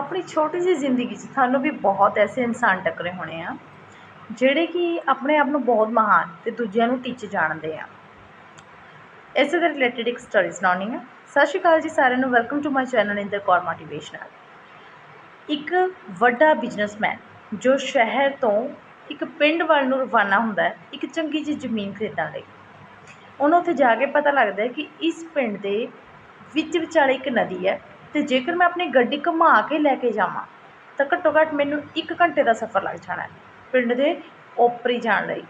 ਆਪਣੀ ਛੋਟੀ ਜਿਹੀ ਜ਼ਿੰਦਗੀ 'ਚ ਤੁਹਾਨੂੰ ਵੀ ਬਹੁਤ ਐਸੇ ਇਨਸਾਨ ਟੱਕਰੇ ਹੋਣੇ ਆ, ਜਿਹੜੇ ਕਿ ਆਪਣੇ ਆਪ ਨੂੰ ਬਹੁਤ ਮਹਾਨ ਅਤੇ ਦੂਜਿਆਂ ਨੂੰ ਟੀਚੇ ਜਾਣਦੇ ਆ। ਇਸੇ ਦੇ ਰਿਲੇਟਿਡ ਇੱਕ ਸਟੋਰੀ ਸੁਣਾਉਣੀ ਆ ਸਤਿ ਸ਼੍ਰੀ ਅਕਾਲ ਜੀ ਸਾਰਿਆਂ ਨੂੰ welcome to my channel Inder Kaur motivational ਇੱਕ ਵੱਡਾ ਬਿਜ਼ਨਸਮੈਨ ਜੋ ਸ਼ਹਿਰ ਤੋਂ ਇੱਕ ਪਿੰਡ ਵੱਲ ਨੂੰ ਰਵਾਨਾ ਹੁੰਦਾ ਹੈ, ਇੱਕ ਚੰਗੀ ਜਿਹੀ ਜ਼ਮੀਨ ਖਰੀਦਣ ਲਈ। ਉਹਨੂੰ ਉੱਥੇ ਜਾ ਕੇ ਪਤਾ ਲੱਗਦਾ ਹੈ ਕਿ ਇਸ ਪਿੰਡ ਦੇ ਵਿੱਚ ਵਿਚਾਲੇ ਇੱਕ ਨਦੀ ਹੈ। ਅਤੇ ਜੇਕਰ ਮੈਂ ਆਪਣੀ ਗੱਡੀ ਘੁੰਮਾ ਕੇ ਲੈ ਕੇ ਜਾਵਾਂ, ਤਾਂ ਘੱਟੋ ਘੱਟ ਮੈਨੂੰ ਇੱਕ ਘੰਟੇ ਦਾ ਸਫ਼ਰ ਲੱਗ ਜਾਣਾ ਪਿੰਡ ਦੇ ਓਪਰੀ ਜਾਣ ਲਈ।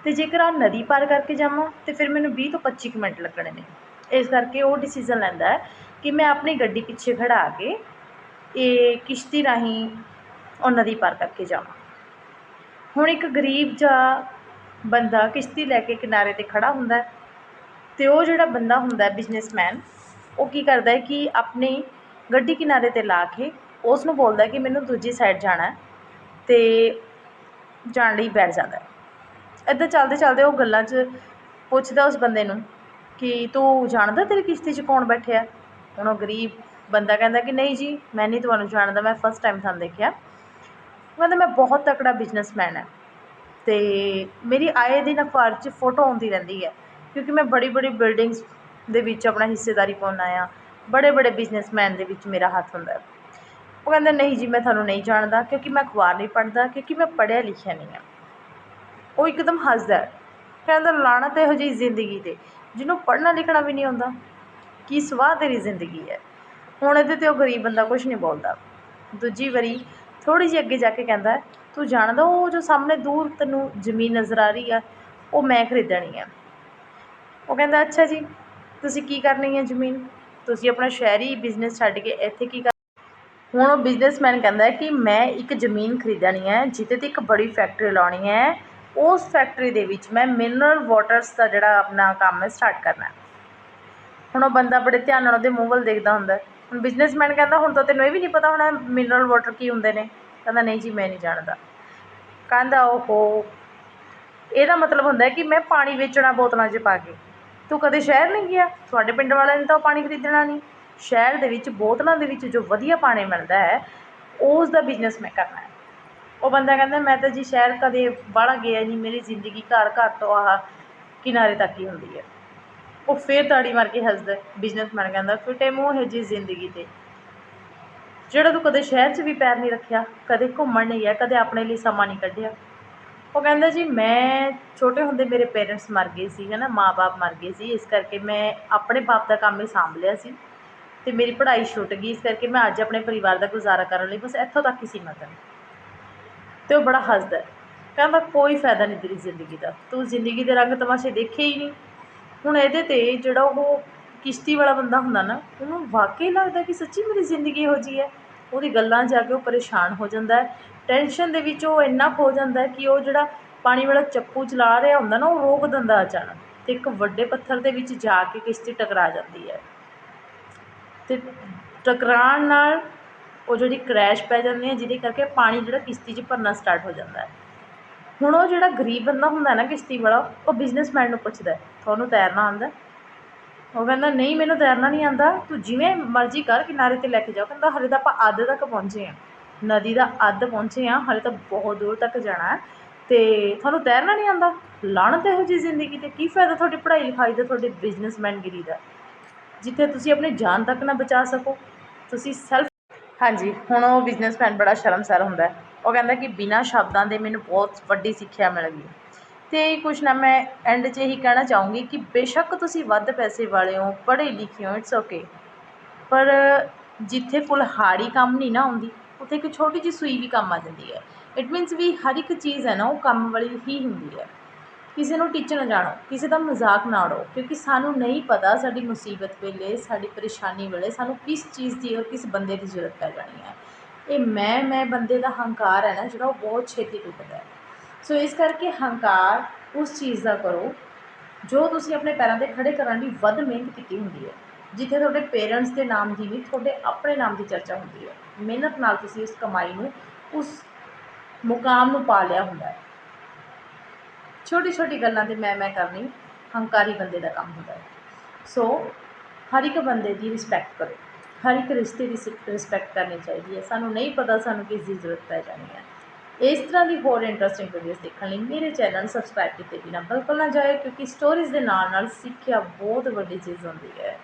ਅਤੇ ਜੇਕਰ ਆਹ ਨਦੀ ਪਾਰ ਕਰਕੇ ਜਾਵਾਂ, ਤਾਂ ਫਿਰ ਮੈਨੂੰ ਵੀਹ ਤੋਂ ਪੱਚੀ ਕੁ ਮਿੰਟ ਲੱਗਣੇ ਨੇ। ਇਸ ਕਰਕੇ ਉਹ ਡਿਸੀਜ਼ਨ ਲੈਂਦਾ ਕਿ ਮੈਂ ਆਪਣੀ ਗੱਡੀ ਪਿੱਛੇ ਖੜ੍ਹਾ ਕੇ ਇਹ ਕਿਸ਼ਤੀ ਰਾਹੀਂ ਉਹ ਨਦੀ ਪਾਰ ਕਰਕੇ ਜਾਵਾਂ। ਹੁਣ ਇੱਕ ਗਰੀਬ ਜਿਹਾ ਬੰਦਾ ਕਿਸ਼ਤੀ ਲੈ ਕੇ ਕਿਨਾਰੇ 'ਤੇ ਖੜ੍ਹਾ ਹੁੰਦਾ ਅਤੇ ਉਹ ਜਿਹੜਾ ਬੰਦਾ ਹੁੰਦਾ ਹੈ ਬਿਜ਼ਨਸਮੈਨ ਉਹ ਕੀ ਕਰਦਾ ਹੈ ਕਿ ਆਪਣੀ ਗੱਡੀ ਕਿਨਾਰੇ 'ਤੇ ਲਾ ਕੇ ਉਸ ਨੂੰ ਬੋਲਦਾ ਕਿ ਮੈਨੂੰ ਦੂਜੀ ਸਾਈਡ ਜਾਣਾ ਅਤੇ ਜਾਣ ਲਈ ਬੈਠ ਜਾਂਦਾ ਇੱਦਾਂ ਚੱਲਦੇ ਚਲਦੇ ਉਹ ਗੱਲਾਂ 'ਚ ਪੁੱਛਦਾ ਉਸ ਬੰਦੇ ਨੂੰ ਕਿ ਤੂੰ ਜਾਣਦਾ ਤੇਰੀ ਕਿਸ਼ਤੀ 'ਚ ਕੌਣ ਬੈਠਿਆ ਹੁਣ ਉਹ ਗਰੀਬ ਬੰਦਾ ਕਹਿੰਦਾ ਕਿ ਨਹੀਂ ਜੀ, ਮੈਂ ਨਹੀਂ ਤੁਹਾਨੂੰ ਜਾਣਦਾ, ਮੈਂ ਫਸਟ ਟਾਈਮ ਤੁਹਾਨੂੰ ਦੇਖਿਆ। ਕਹਿੰਦਾ, ਮੈਂ ਬਹੁਤ ਤਕੜਾ ਬਿਜ਼ਨਸਮੈਨ ਹੈ ਅਤੇ ਮੇਰੀ ਆਏ ਦਿਨ ਅਖਬਾਰ 'ਚ ਫੋਟੋ ਆਉਂਦੀ ਰਹਿੰਦੀ ਹੈ ਕਿਉਂਕਿ ਮੈਂ ਬੜੀ ਬੜੀ ਬਿਲਡਿੰਗਸ ਦੇ ਵਿੱਚ ਆਪਣਾ ਹਿੱਸੇਦਾਰੀ ਪਾਉਂਦਾ ਆ ਬੜੇ ਬੜੇ ਬਿਜ਼ਨਸਮੈਨ ਦੇ ਵਿੱਚ ਮੇਰਾ ਹੱਥ ਹੁੰਦਾ। ਉਹ ਕਹਿੰਦਾ, ਨਹੀਂ ਜੀ, ਮੈਂ ਤੁਹਾਨੂੰ ਨਹੀਂ ਜਾਣਦਾ ਕਿਉਂਕਿ ਮੈਂ ਅਖਬਾਰ ਨਹੀਂ ਪੜ੍ਹਦਾ, ਕਿਉਂਕਿ ਮੈਂ ਪੜ੍ਹਿਆ ਲਿਖਿਆ ਨਹੀਂ ਹਾਂ ਉਹ ਇੱਕਦਮ ਹੱਸਦਾ ਹੈ। ਕਹਿੰਦਾ ਲਾਣਤ ਇਹੋ ਜਿਹੀ ਜ਼ਿੰਦਗੀ 'ਤੇ, ਜਿਹਨੂੰ ਪੜ੍ਹਨਾ ਲਿਖਣਾ ਵੀ ਨਹੀਂ ਆਉਂਦਾ। ਕੀ ਸਵਾਹ ਤੇਰੀ ਜ਼ਿੰਦਗੀ ਹੈ? ਹੁਣ ਇਹਦੇ 'ਤੇ ਉਹ ਗਰੀਬ ਬੰਦਾ ਕੁਛ ਨਹੀਂ ਬੋਲਦਾ। ਦੂਜੀ ਵਾਰੀ ਥੋੜ੍ਹੀ ਜਿਹੀ ਅੱਗੇ ਜਾ ਕੇ ਕਹਿੰਦਾ, ਤੂੰ ਜਾਣਦਾ ਉਹ ਜੋ ਸਾਹਮਣੇ ਦੂਰ ਤੈਨੂੰ ਜ਼ਮੀਨ ਨਜ਼ਰ ਆ ਰਹੀ ਆ, ਉਹ ਮੈਂ ਖਰੀਦਣੀ ਆ। ਉਹ ਕਹਿੰਦਾ, ਅੱਛਾ ਜੀ ਤੁਸੀਂ ਕੀ ਕਰਨੀ ਹੈ ਜ਼ਮੀਨ? ਤੁਸੀਂ ਆਪਣਾ ਸ਼ਹਿਰੀ ਬਿਜ਼ਨਸ ਛੱਡ ਕੇ ਇੱਥੇ ਕੀ ਕਰ ਹੁਣ ਉਹ ਬਿਜ਼ਨਸਮੈਨ ਕਹਿੰਦਾ ਹੈ ਕਿ ਮੈਂ ਇੱਕ ਜ਼ਮੀਨ ਖਰੀਦਣੀ ਹੈ, ਜਿਹਦੇ 'ਤੇ ਇੱਕ ਬੜੀ ਫੈਕਟਰੀ ਲਾਉਣੀ ਹੈ। ਉਸ ਫੈਕਟਰੀ ਦੇ ਵਿੱਚ ਮੈਂ ਮਿਨਰਲ ਵਾਟਰਸ ਦਾ ਜਿਹੜਾ ਆਪਣਾ ਕੰਮ ਹੈ ਸਟਾਰਟ ਕਰਨਾ ਹੈ। ਹੁਣ ਉਹ ਬੰਦਾ ਬੜੇ ਧਿਆਨ ਨਾਲ ਉਹਦੇ ਮੂੰਹ ਵੱਲ ਦੇਖਦਾ ਹੁੰਦਾ ਹੁਣ ਬਿਜ਼ਨਸਮੈਨ ਕਹਿੰਦਾ, ਹੁਣ ਤਾਂ ਤੈਨੂੰ ਇਹ ਵੀ ਨਹੀਂ ਪਤਾ ਹੋਣਾ ਮਿਨਰਲ ਵਾਟਰ ਕੀ ਹੁੰਦੇ ਨੇ। ਕਹਿੰਦਾ, ਨਹੀਂ ਜੀ, ਮੈਂ ਨਹੀਂ ਜਾਣਦਾ। ਕਹਿੰਦਾ, ਓਹੋ। ਇਹਦਾ ਮਤਲਬ ਹੁੰਦਾ ਕਿ ਮੈਂ ਪਾਣੀ ਵੇਚਣਾ ਬੋਤਲਾਂ 'ਚ ਪਾ ਕੇ। ਤੂੰ ਕਦੇ ਸ਼ਹਿਰ ਨਹੀਂ ਗਿਆ? ਤੁਹਾਡੇ ਪਿੰਡ ਵਾਲਿਆਂ ਨੇ ਤਾਂ ਉਹ ਪਾਣੀ ਖਰੀਦਣਾ ਨਹੀਂ। ਸ਼ਹਿਰ ਦੇ ਵਿੱਚ, ਬੋਤਲਾਂ ਦੇ ਵਿੱਚ ਜੋ ਵਧੀਆ ਪਾਣੀ ਮਿਲਦਾ ਹੈ, ਉਸ ਦਾ ਬਿਜ਼ਨਸ ਮੈਂ ਕਰਨਾ ਹੈ। ਉਹ ਬੰਦਾ ਕਹਿੰਦਾ, ਮੈਂ ਤਾਂ ਜੀ ਸ਼ਹਿਰ ਕਦੇ ਬਾਹਲਾ ਗਿਆ ਨਹੀਂ, ਮੇਰੀ ਜ਼ਿੰਦਗੀ ਘਰ ਘਰ ਤੋਂ ਆਹ ਕਿਨਾਰੇ ਤੱਕ ਹੀ ਹੁੰਦੀ ਹੈ। ਉਹ ਫੇਰ ਤਾੜੀ ਮਾਰ ਕੇ ਹੱਸਦਾ ਬਿਜ਼ਨਸਮੈਨ ਕਹਿੰਦਾ, ਫਿੱਟੇ ਮੂੰਹ ਹੈ ਜੀ ਜ਼ਿੰਦਗੀ 'ਤੇ। ਜਿਹੜਾ ਤੂੰ ਕਦੇ ਸ਼ਹਿਰ 'ਚ ਵੀ ਪੈਰ ਨਹੀਂ ਰੱਖਿਆ, ਕਦੇ ਘੁੰਮਣ ਨਹੀਂ ਗਿਆ, ਕਦੇ ਆਪਣੇ ਲਈ ਸਮਾਂ ਨਹੀਂ ਕੱਢਿਆ ਉਹ ਕਹਿੰਦਾ ਜੀ, ਮੈਂ ਛੋਟੇ ਹੁੰਦੇ ਮੇਰੇ ਪੇਰੈਂਟਸ ਮਰ ਗਏ ਸੀ ਹੈ ਨਾ ਮਾਂ-ਬਾਪ ਮਰ ਗਏ ਸੀ, ਇਸ ਕਰਕੇ ਮੈਂ ਆਪਣੇ ਬਾਪ ਦਾ ਕੰਮ ਹੀ ਸਾਂਭ ਲਿਆ ਸੀ ਅਤੇ ਮੇਰੀ ਪੜ੍ਹਾਈ ਛੁੱਟ ਗਈ, ਇਸ ਕਰਕੇ ਮੈਂ ਅੱਜ ਆਪਣੇ ਪਰਿਵਾਰ ਦਾ ਗੁਜ਼ਾਰਾ ਕਰਨ ਲਈ ਬਸ ਇੱਥੋਂ ਤੱਕ ਹੀ ਸੀਮਤ ਹਾਂ। ਅਤੇ ਉਹ ਬੜਾ ਹੱਸਦਾ ਕਹਿੰਦਾ ਕੋਈ ਫਾਇਦਾ ਨਹੀਂ ਤੇਰੀ ਜ਼ਿੰਦਗੀ ਦਾ, ਤੂੰ ਜ਼ਿੰਦਗੀ ਦੇ ਰੰਗ ਤਮਾਸ਼ੇ ਦੇਖੇ ਹੀ ਨਹੀਂ। ਹੁਣ ਇਹਦੇ 'ਤੇ ਜਿਹੜਾ ਉਹ ਕਿਸ਼ਤੀ ਵਾਲਾ ਬੰਦਾ ਹੁੰਦਾ ਨਾ, ਉਹਨੂੰ ਵਾਕਈ ਲੱਗਦਾ ਕਿ ਸੱਚੀ ਮੇਰੀ ਜ਼ਿੰਦਗੀ ਇਹੋ ਜਿਹੀ ਹੈ, ਉਹਦੀ ਗੱਲਾਂ ਜਾ ਕੇ ਉਹ ਪਰੇਸ਼ਾਨ ਹੋ ਜਾਂਦਾ ਹੈ ਟੈਨਸ਼ਨ ਦੇ ਵਿੱਚ ਉਹ ਇੰਨਾ ਖੋ ਜਾਂਦਾ ਕਿ ਉਹ ਜਿਹੜਾ ਪਾਣੀ ਵਾਲਾ ਚੱਪੂ ਚਲਾ ਰਿਹਾ ਹੁੰਦਾ ਨਾ, ਉਹ ਰੋਕ ਦਿੰਦਾ ਅਚਾਨਕ ਅਤੇ ਇੱਕ ਵੱਡੇ ਪੱਥਰ ਦੇ ਵਿੱਚ ਜਾ ਕੇ ਕਿਸ਼ਤੀ ਟਕਰਾ ਜਾਂਦੀ ਹੈ। ਅਤੇ ਟਕਰਾਉਣ ਨਾਲ ਉਹ ਜਿਹੜੀ ਕਰੈਸ਼ ਪੈ ਜਾਂਦੀ ਹੈ, ਜਿਹਦੇ ਕਰਕੇ ਪਾਣੀ ਜਿਹੜਾ ਕਿਸ਼ਤੀ 'ਚ ਭਰਨਾ ਸਟਾਰਟ ਹੋ ਜਾਂਦਾ ਹੈ। ਹੁਣ ਉਹ ਜਿਹੜਾ ਗਰੀਬ ਬੰਦਾ ਹੁੰਦਾ ਨਾ ਕਿਸ਼ਤੀ ਵਾਲਾ, ਉਹ ਬਿਜ਼ਨਸਮੈਨ ਨੂੰ ਪੁੱਛਦਾ ਤੁਹਾਨੂੰ ਤੈਰਨਾ ਆਉਂਦਾ ਉਹ ਕਹਿੰਦਾ, ਨਹੀਂ, ਮੈਨੂੰ ਤੈਰਨਾ ਨਹੀਂ ਆਉਂਦਾ, ਤੂੰ ਜਿਵੇਂ ਮਰਜ਼ੀ ਕਰ, ਕਿਨਾਰੇ 'ਤੇ ਲੈ ਕੇ ਜਾਓ। ਕਹਿੰਦਾ ਹਰੇ ਤਾਂ ਆਪਾਂ ਅੱਧ ਤੱਕ ਪਹੁੰਚੇ ਹਾਂ। ਨਦੀ ਦਾ ਅੱਧ ਪਹੁੰਚੇ ਹਾਂ, ਹਾਲੇ ਤਾਂ ਬਹੁਤ ਦੂਰ ਤੱਕ ਜਾਣਾ ਹੈ। ਅਤੇ ਤੁਹਾਨੂੰ ਤੈਰਨਾ ਨਹੀਂ ਆਉਂਦਾ? ਲਾਹਣਤ ਇਹੋ ਜਿਹੀ ਜ਼ਿੰਦਗੀ 'ਤੇ ਕੀ ਫਾਇਦਾ ਤੁਹਾਡੀ ਪੜ੍ਹਾਈ ਲਿਖਾਈ ਦਾ, ਤੁਹਾਡੇ ਬਿਜ਼ਨਸਮੈਨਗਿਰੀ ਦਾ? ਜਿੱਥੇ ਤੁਸੀਂ ਆਪਣੀ ਜਾਨ ਤੱਕ ਨਾ ਬਚਾ ਸਕੋ। ਤੁਸੀਂ ਸੈਲਫ ਹਾਂਜੀ, ਹੁਣ ਉਹ ਬਿਜ਼ਨਸਮੈਨ ਬੜਾ ਸ਼ਰਮਸਾਰ ਹੁੰਦਾ ਹੈ। ਉਹ ਕਹਿੰਦਾ ਕਿ ਬਿਨਾਂ ਸ਼ਬਦਾਂ ਦੇ ਮੈਨੂੰ ਬਹੁਤ ਵੱਡੀ ਸਿੱਖਿਆ ਮਿਲ ਗਈ। ਅਤੇ ਕੁਛ ਨਾ, ਮੈਂ ਐਂਡ 'ਚ ਇਹੀ ਕਹਿਣਾ ਚਾਹੂੰਗੀ ਕਿ ਬੇਸ਼ੱਕ ਤੁਸੀਂ ਵੱਧ ਪੈਸੇ ਵਾਲੇ ਹੋ, ਪੜ੍ਹੇ ਲਿਖੇ ਹੋ ਇਟਸ ਓਕੇ ਪਰ ਜਿੱਥੇ ਕੁਲਹਾੜੀ ਕੰਮ ਨਹੀਂ ਨਾ ਆਉਂਦੀ ਉੱਥੇ ਇੱਕ ਛੋਟੀ ਜਿਹੀ ਸੂਈ ਵੀ ਕੰਮ ਆ ਜਾਂਦੀ ਹੈ। ਇਟ ਮੀਨਸ ਵੀ ਹਰ ਇੱਕ ਚੀਜ਼ ਹੈ ਨਾ, ਉਹ ਕੰਮ ਵਾਲੀ ਹੀ ਹੁੰਦੀ ਹੈ। ਕਿਸੇ ਨੂੰ ਟੀਚਰ ਨਾ ਜਾਣੋ, ਕਿਸੇ ਦਾ ਮਜ਼ਾਕ ਨਾ ਉਡਾਓ, ਕਿਉਂਕਿ ਸਾਨੂੰ ਨਹੀਂ ਪਤਾ ਸਾਡੀ ਮੁਸੀਬਤ ਵੇਲੇ, ਸਾਡੀ ਪਰੇਸ਼ਾਨੀ ਵੇਲੇ ਸਾਨੂੰ ਕਿਸ ਚੀਜ਼ ਦੀ ਔਰ ਕਿਸ ਬੰਦੇ ਦੀ ਜ਼ਰੂਰਤ ਪੈ ਜਾਣੀ ਹੈ। ਇਹ ਮੈਂ ਮੈਂ ਬੰਦੇ ਦਾ ਹੰਕਾਰ ਹੈ ਨਾ, ਜਿਹੜਾ ਉਹ ਬਹੁਤ ਛੇਤੀ ਟੁੱਟਦਾ ਹੈ। ਸੋ ਇਸ ਕਰਕੇ ਹੰਕਾਰ ਉਸ ਚੀਜ਼ ਦਾ ਕਰੋ, ਜੋ ਤੁਸੀਂ ਆਪਣੇ ਪੈਰਾਂ 'ਤੇ ਖੜੇ ਕਰਨ ਲਈ ਵੱਧ ਮਿਹਨਤ ਕੀਤੀ ਹੁੰਦੀ ਹੈ। ਜਿੱਥੇ ਤੁਹਾਡੇ ਪੇਰੈਂਟਸ ਦੇ ਨਾਮ ਦੀ ਨਹੀਂ ਤੁਹਾਡੇ ਆਪਣੇ ਨਾਮ ਦੀ ਚਰਚਾ ਹੁੰਦੀ ਹੈ। ਮਿਹਨਤ ਨਾਲ ਤੁਸੀਂ ਉਸ ਕਮਾਈ ਨੂੰ, ਉਸ ਮੁਕਾਮ ਨੂੰ ਪਾ ਲਿਆ ਹੁੰਦਾ ਹੈ। ਛੋਟੀ ਛੋਟੀ ਗੱਲਾਂ 'ਤੇ ਮੈਂ ਮੈਂ ਕਰਨੀ, ਹੰਕਾਰੀ ਬੰਦੇ ਦਾ ਕੰਮ ਹੁੰਦਾ ਹੈ। ਸੋ, ਹਰ ਇੱਕ ਬੰਦੇ ਦੀ ਰਿਸਪੈਕਟ ਕਰੋ। ਹਰ ਇੱਕ ਰਿਸ਼ਤੇ ਦੀ ਰਿਸਪੈਕਟ ਕਰਨੀ ਚਾਹੀਦੀ ਹੈ। ਸਾਨੂੰ ਨਹੀਂ ਪਤਾ ਸਾਨੂੰ ਕਿਸ ਦੀ ਜ਼ਰੂਰਤ ਪੈ ਜਾਣੀ ਹੈ। ਇਸ ਤਰ੍ਹਾਂ ਦੀ ਹੋਰ ਇੰਟਰਸਟਿੰਗ ਵੀਡੀਓਜ਼ ਦੇਖਣ ਲਈ ਮੇਰੇ ਚੈਨਲ ਨੂੰ ਸਬਸਕ੍ਰਾਈਬ ਕੀਤੇ ਬਿਨਾਂ ਬਿਲਕੁਲ ਨਾ ਜਾਏ ਕਿਉਂਕਿ ਸਟੋਰੀਜ਼ ਦੇ ਨਾਲ ਨਾਲ ਸਿੱਖਿਆ ਬਹੁਤ ਵੱਡੀ ਚੀਜ਼ ਹੁੰਦੀ ਹੈ।